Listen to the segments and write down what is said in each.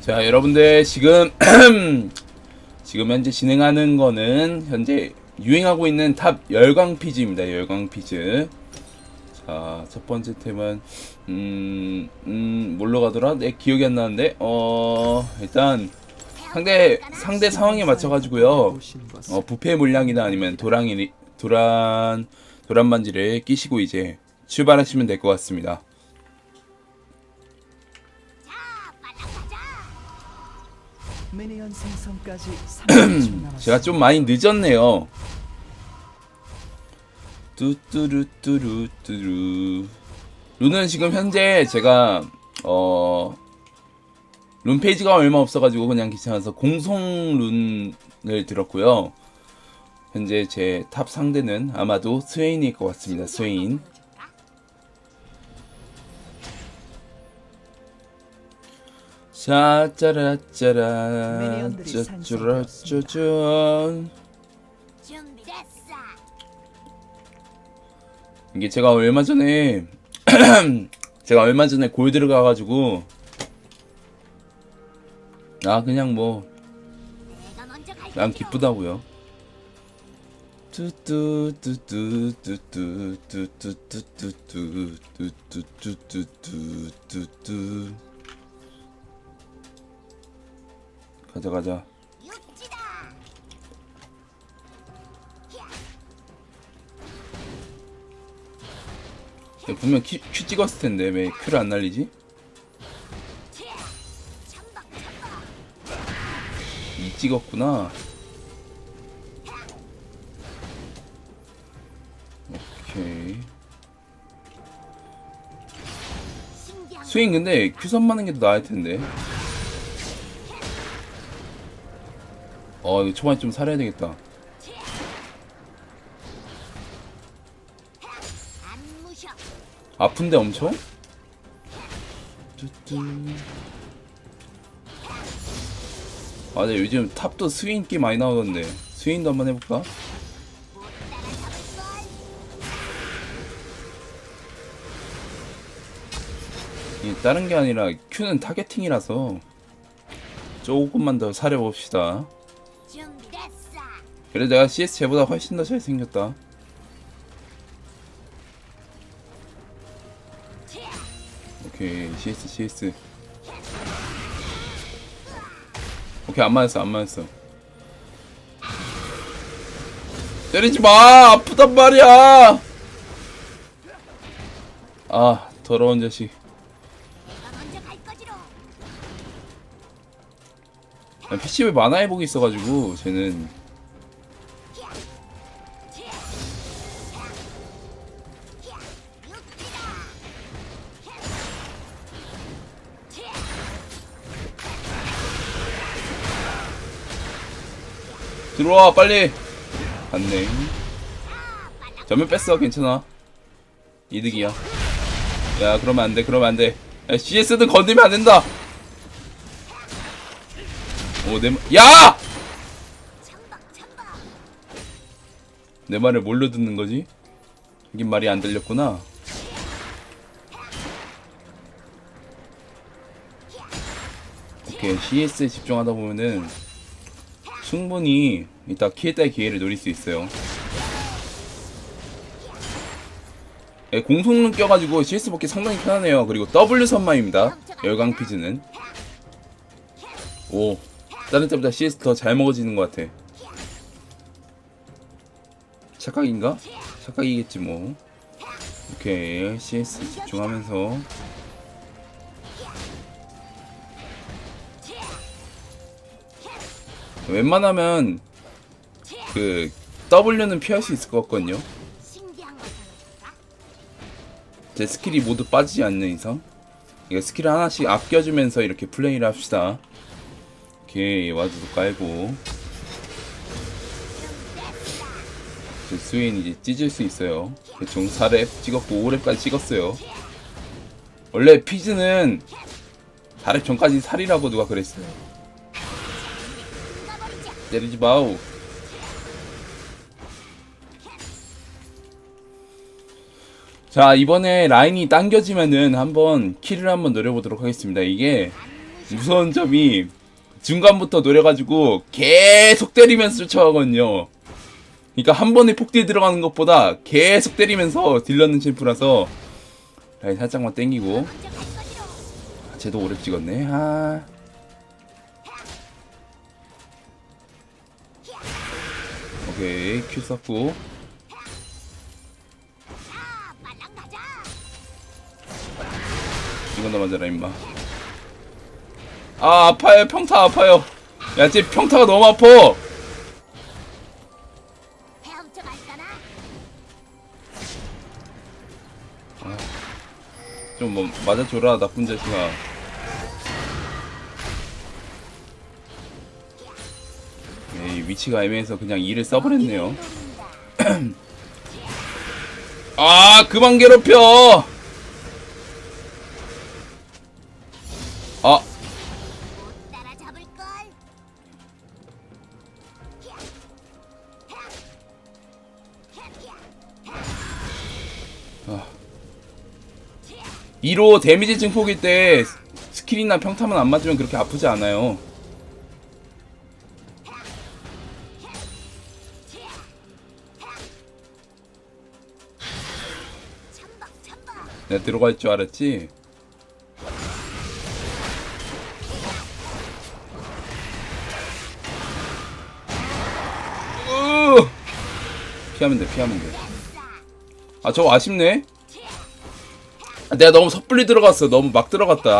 자, 여러분들 지금 지금 현재 진행하는 거는 현재 유행하고 있는 탑 열광 피즈입니다. 열광 피즈. 자, 첫 번째 템은 음, 음, 뭘로 가더라? 내 기억이 안 나는데. 어, 일단 상대 상대 상황에 맞춰 가지고요. 어, 부패 물량이나 아니면 도랑이 도란 도란 반지를 끼시고 이제 출발하시면 될 것 같습니다. 제가 좀 많이 늦었네요. 뚜뚜루뚜루뚜루. 룬은 지금 현재 제가 어. 룬 페이지가 얼마 없어가지고 그냥 귀찮아서 공송 룬을 들었고요. 현재 제 탑 상대는 아마도 스웨인일 것 같습니다. 스웨인. 짜짜라짜라 짜쭈라짜짠 준비됐어. 이게 제가 얼마 전에 제가 얼마 전에 골드를 가가지고 아 그냥 뭐 내가 먼저 갈난 거지로. 기쁘다고요. 뚜뚜뚜뚜뚜뚜뚜뚜뚜뚜뚜뚜뚜뚜뚜뚜뚜뚜 가자 가자. 분명 큐, 큐 찍었을 텐데 왜 큐를 안 날리지? 이 찍었구나. 스윙 근데 큐선 맞는 게 더 나을 텐데. 어 이거 초반에 좀 살아야 되겠다. 아픈데 엄청? 아, 근데 요즘 탑도 스윙 인기 많이 나오던데. 스윙도 한번 해볼까? 다른 게 아니라 큐는 타겟팅이라서 조금만 더 사려봅시다. 준비됐어. 그래 내가 CS 쟤보다 훨씬 더 잘생겼다. 오케이 CS CS. 오케이 안 맞았어 안 맞았어. 때리지 마 아프단 말이야. 아 더러운 자식. PC에 만화 회복이 있어가지고 쟤는. 들어와 빨리. 안네. 전면 뺐어 괜찮아. 이득이야. 야 그러면 안돼 그러면 안 돼. 야 CS는 건드리면 안 된다. 오내 야! 천박 천박. 내 말을 뭘로 듣는 거지? 이긴 말이 안 들렸구나. 오케이 CS에 집중하다 보면은 충분히 이따 키에따의 기회를 노릴 수 있어요. 예, 공속능 껴가지고 CS 먹기 상당히 편하네요. 그리고 W 선마입니다. 열강 피즈는. 오, 다른 때보다 CS 더 잘 먹어지는 것 같아. 착각인가? 착각이겠지 뭐. 오케이 CS 집중하면서 웬만하면 그 W는 피할 수 있을 것 같거든요. 제 스킬이 모두 빠지지 않는 이상 이거 스킬 하나씩 아껴주면서 이렇게 플레이를 합시다. 오케이 와드도 깔고 이제 스윈 이제 찢을 수 있어요. 대충 4렙 찍었고 5렙까지 찍었어요. 원래 피즈는 4렙 전까지 살이라고 누가 그랬어요. 때리지 마우. 자 이번에 라인이 당겨지면은 한번 킬을 한번 노려보도록 하겠습니다. 이게. 무서운 점이 중간부터 노려가지고 계속 때리면서 쫓아가거든요. 그러니까 한 번에 폭딜 들어가는 것보다 계속 때리면서 딜 넣는 챔프라서 라인 살짝만 땡기고 것이로. 쟤도 오래 찍었네. 아. 오케이 큐 썼고. 이건 더 맞아라 임마. 아 아파요 평타 아파요. 야쟤 평타가 너무 아파. 헤엄쳐 갈까나? 좀뭐 맞아줘라 나쁜 자식아. 에이 위치가 애매해서 그냥 이를 써버렸네요. 아 그만 괴롭혀. 2로 데미지 증폭일 때 스킬이나 평타만 안 맞으면 그렇게 아프지 않아요. 내가 들어갈 줄 알았지. 으! 피하면 돼, 피하면 돼. 아, 저거 아쉽네. 아, 내가 너무 섣불리 들어갔어. 너무 막 들어갔다.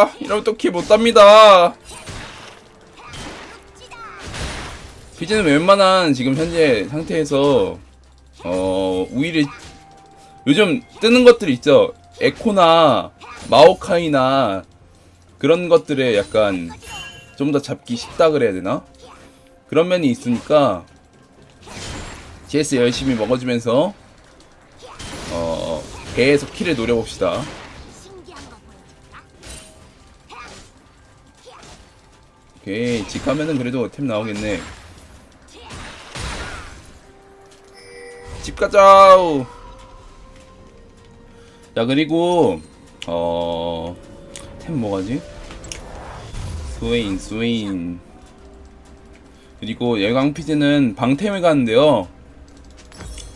아, 이러면 또 키 못 답니다. 피지는 웬만한 지금 현재 상태에서 어 우위를 요즘 뜨는 것들 있죠 에코나 마오카이나 그런 것들에 약간 좀 더 잡기 쉽다 그래야 되나 그런 면이 있으니까 CS 열심히 먹어주면서 어 계속 킬을 노려봅시다? 오케이 집 가면은 그래도 템 나오겠네. 집 가자 자 그리고 어 템 뭐가지? 스웨인 스웨인. 그리고 예광 피즈는 방템을 가는데요.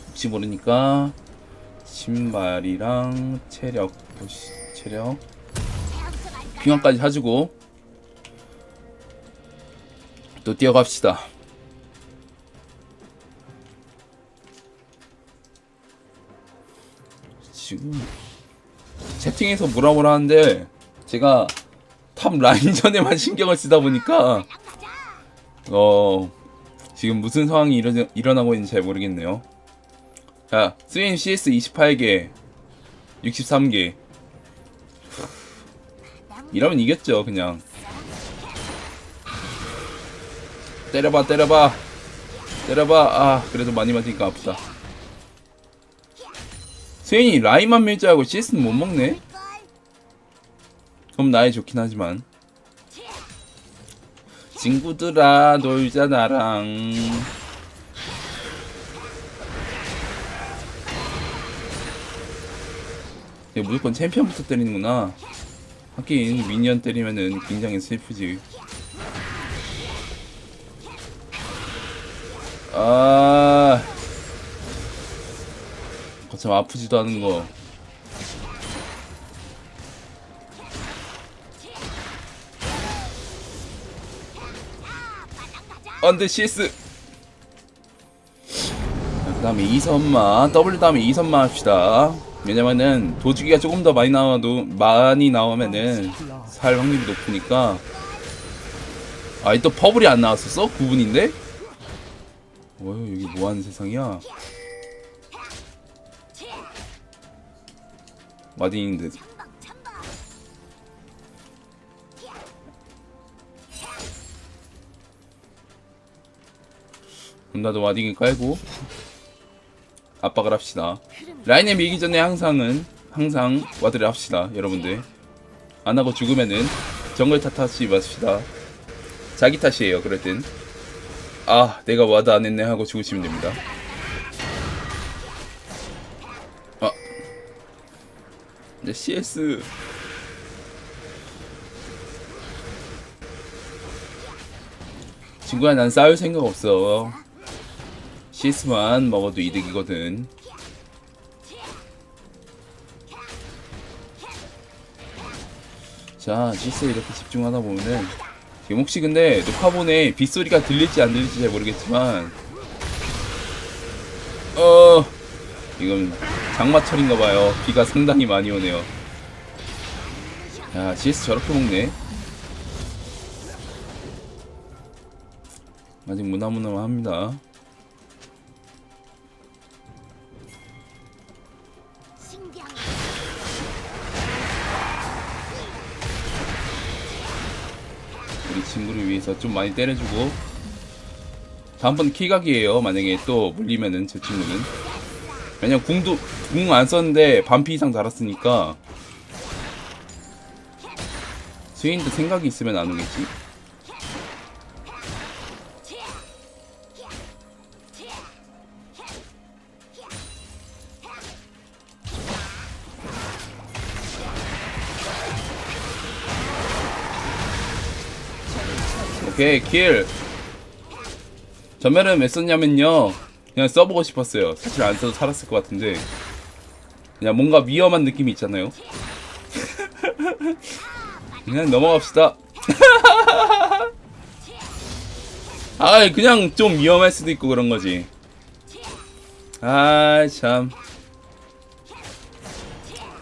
혹시 모르니까 신발이랑 체력 보시 체력? 핑화까지 사주고 또 뛰어갑시다. 지금 채팅에서 뭐라 뭐라 하는데 제가 탑 라인전에만 신경을 쓰다 보니까. 어 지금 무슨 상황이 일어, 일어나고 있는지 잘 모르겠네요. 자, 스윈 CS 28개, 63개. 이러면 이겼죠, 그냥. 때려봐, 때려봐. 때려봐. 아, 그래도 많이 맞으니까 아프다. 스윈이 라인만 밀줄 알고 CS는 못 먹네? 걸. 그럼 나이 좋긴 하지만. 친구들아, 놀자, 나랑. 무조건 챔피언부터 때리는구나. 하긴, 미니언 때리면은 굉장히 슬프지. 아. 거참 아프지도 않은 거. 안돼 CS 그 다음에 2선마 W 다음에 2선마 합시다 왜냐면은 도주기가 조금 더 많이 나와도 많이 나오면은 살 확률이 높으니까 아이 또 퍼블이 안 나왔었어? 9분인데? 어휴 여기 뭐하는 세상이야 참박. 그럼 나도 와딩을 깔고 압박을 합시다. 라인에 밀기 전에 항상은 항상 와드를 합시다 여러분들. 안하고 죽으면은 정글 탓하지 마십시다. 자기 탓이에요 그럴 땐 아 내가 와드 안했네 하고 죽으시면 됩니다. 아. 네, 이제 CS 친구야 난 싸울 생각 없어. CS만 먹어도 이득이거든. 자 CS에 이렇게 집중하다 보면은 지금 혹시 근데 녹화본에 빗소리가 들릴지 안 들릴지 잘 모르겠지만 어 이건 장마철인가봐요. 비가 상당히 많이 오네요. 야 CS 저렇게 먹네. 아직 무나무나합니다 친구를 위해서 좀 많이 때려주고 다음번 키각이에요. 만약에 또 물리면은 제 친구는. 왜냐면 궁도 궁 안 썼는데 반피 이상 달았으니까. 스윈도 생각이 있으면 안 오겠지? 오케이 킬. 전멸은 왜 썼냐면요. 그냥 써보고 싶었어요. 사실 안 써도 살았을 것 같은데. 그냥 뭔가 위험한 느낌이 있잖아요. 그냥 넘어갑시다. 아 그냥 좀 위험할 수도 있고 그런 거지. 아 참.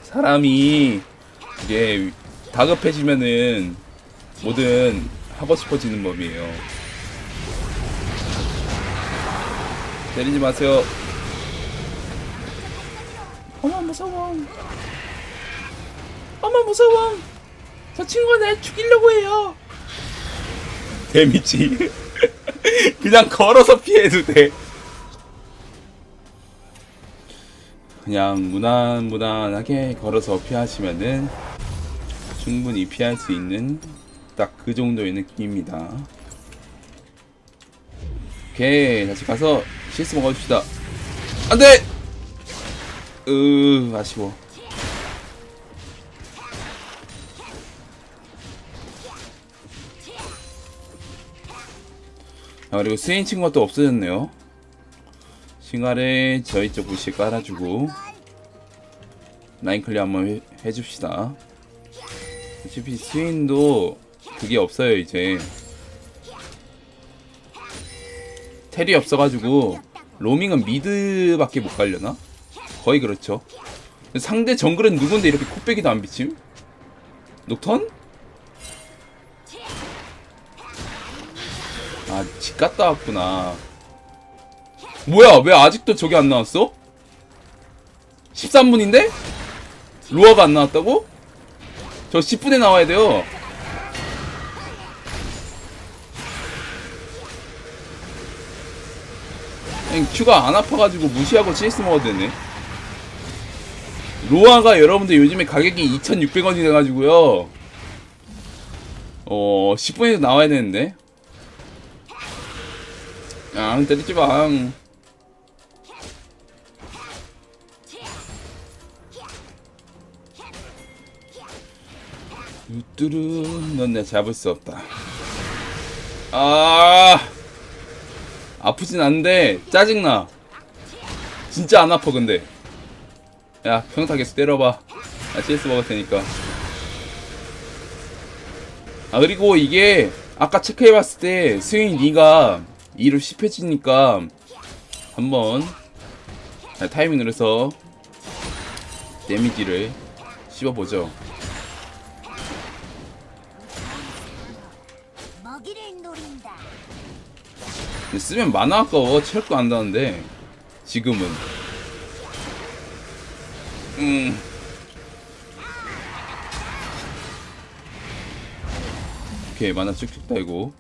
사람이 이게 다급해지면은 뭐든 하고 싶어지는 법이에요. 때리지 마세요. 어머 무서워. 어머 무서워. 저 친구가 날 죽이려고 해요. 데미지. 그냥 걸어서 피해도 돼. 그냥 무난무난하게 걸어서 피하시면은 충분히 피할 수 있는 딱 그 정도의 느낌입니다. 오케이 다시 가서 CS 먹어줍시다. 안돼. 으 아쉬워. 아 그리고 스인 친구가 또 없어졌네요. 싱아를 저희 쪽 부시에 깔아주고 라인 클리어 한번 해, 해줍시다. 어차피 스윈도 그게 없어요 이제 텔이 없어가지고 로밍은 미드밖에 못 가려나? 거의 그렇죠 상대 정글은 누군데 이렇게 코빼기도 안 비침? 녹턴? 아, 집 갔다 왔구나. 뭐야, 왜 아직도 저기 안 나왔어? 13분인데? 로아가 안 나왔다고? 저 10분에 나와야 돼요. 큐가 안 아파가지고 무시하고 CS 먹어도 되네. 로아가 여러분들 요즘에 가격이 2,600원이 돼가지고요. 어, 10분에도 나와야 되는데. 앙, 때리지 마. 앙. 뚜뚜루, 넌내 잡을 수 없다. 아, 아프진 않은데 짜증나. 진짜 안 아파 근데. 야, 평타 계속 때려봐. 나 CS 먹을 테니까. 아 그리고 이게 아까 체크해봤을 때 스윙 니가 2로 10해지니까 한번 타이밍을 해서 데미지를 씹어보죠. 쓰면 만화 아까워 체력도 안 나는데 지금은. 음. 오케이 만화 쭉쭉 달고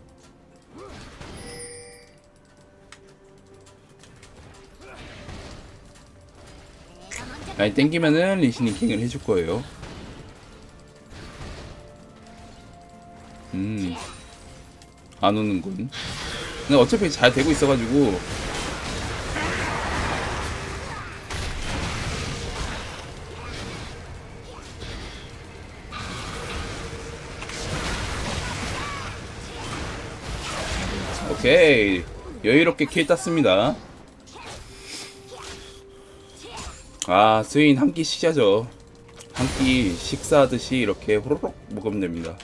라인 땡기면은 리신이 킹을 해줄 거예요. 음안 오는군 근데 어차피 잘 되고 있어가지고. 오케이. 여유롭게 킬 땄습니다. 아 스윈 한 끼 식사죠. 한 끼 식사하듯이 이렇게 호로록 먹으면 됩니다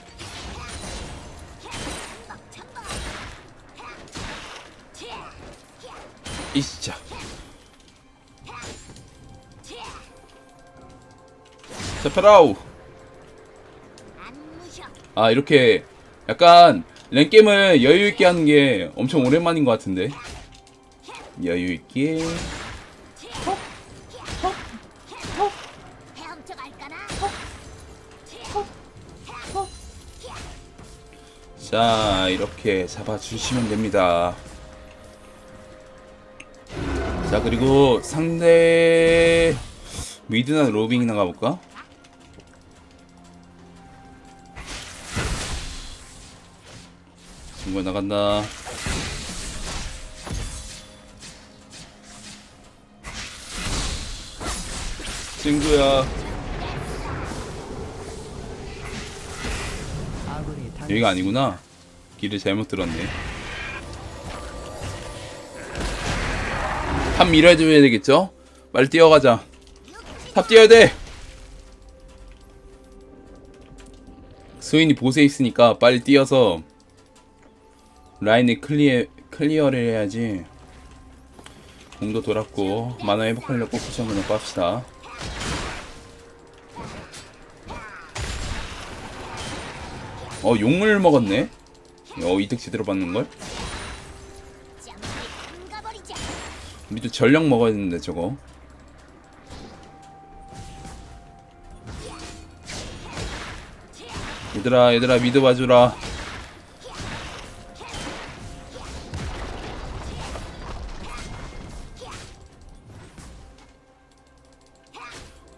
이자 잡혀라우. 아 이렇게 약간 랭게임을 여유있게 하는 게 엄청 오랜만인 것 같은데 여유있게? 자 이렇게 잡아주시면 됩니다 자 그리고 상대 미드나 로빙이나 가볼까? 친구가 나간다. 친구야. 여기가 아니구나. 길을 잘못 들었네 탑 밀어줘야 되겠죠? 빨리 뛰어가자. 탑 뛰어야 돼! 스윈이 보세 있으니까 빨리 뛰어서 라인을 클리어, 클리어를 해야지. 공도 돌았고 만화 회복하려고 쿠션을 넣고 합시다. 어 용을 먹었네? 어 이득 제대로 받는걸? 우리도 전력 먹어야 되는데 저거. 얘들아 얘들아 미드 봐주라.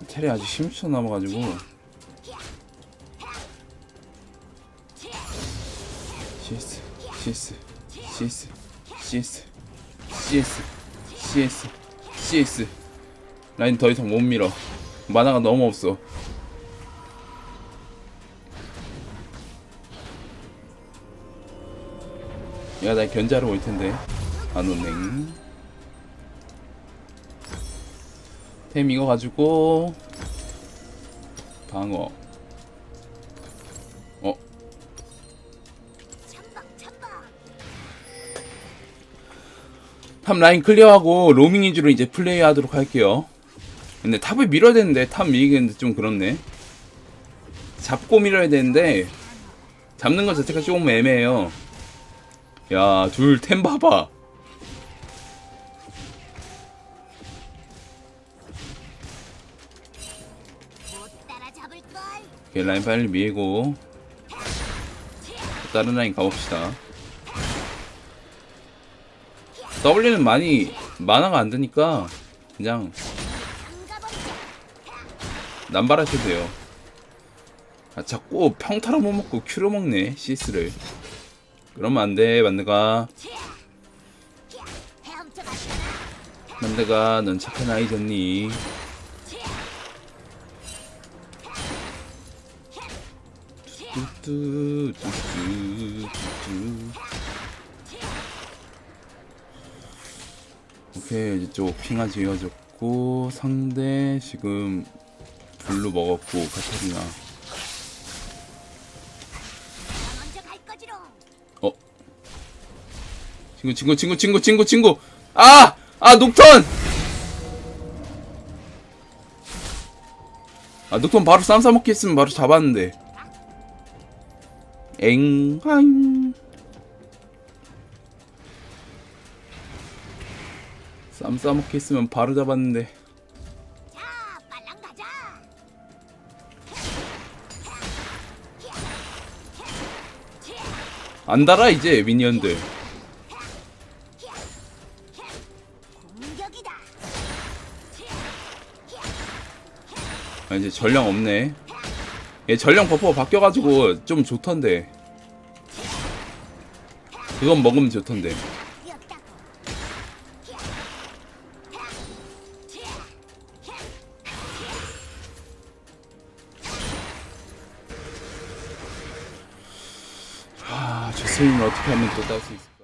테레 아직 10초 남아가지고. CS CS CS CS CS CS CS. 라인 더 이상 못 밀어. 만화가 너무 없어. 야 나 견자로 올 텐데. 안 오네 템 이거 가지고 방어 어 탑 라인 클리어하고 로밍 위주로 이제 플레이하도록 할게요. 근데 탑을 밀어야 되는데 탑 밀기는 좀 그렇네. 잡고 밀어야 되는데 잡는 것 자체가 조금 애매해요. 야, 둘 템 봐봐. 오케이, 라인 빨리 밀고 다른 라인 가봅시다. W는 많이 만화가 안 되니까 그냥. 남발하셔도 돼요. 아, 자꾸 평타로 못 먹고 큐로 먹네, 시스를. 그러면 안 돼, 만드가. 만드가, 넌 착한 아이잖니. 뚜뚜, 뚜뚜, 뚜뚜. 오케이, 이쪽 핑하 지어졌고, 상대 지금 블루 먹었고, 카타리나. 어? 친구 친구 친구 친구 친구 친구 아! 아 녹턴! 아 녹턴 바로 쌈 싸먹기 했으면 바로 잡았는데 엥 하잉 싸먹기 했으면 바로 잡았는데. 안 달아 이제 미니언들. 아 이제 전령 없네 얘 전령 버퍼가 바뀌어가지고 좀 좋던데 그건 먹으면 좋던데 아, 저스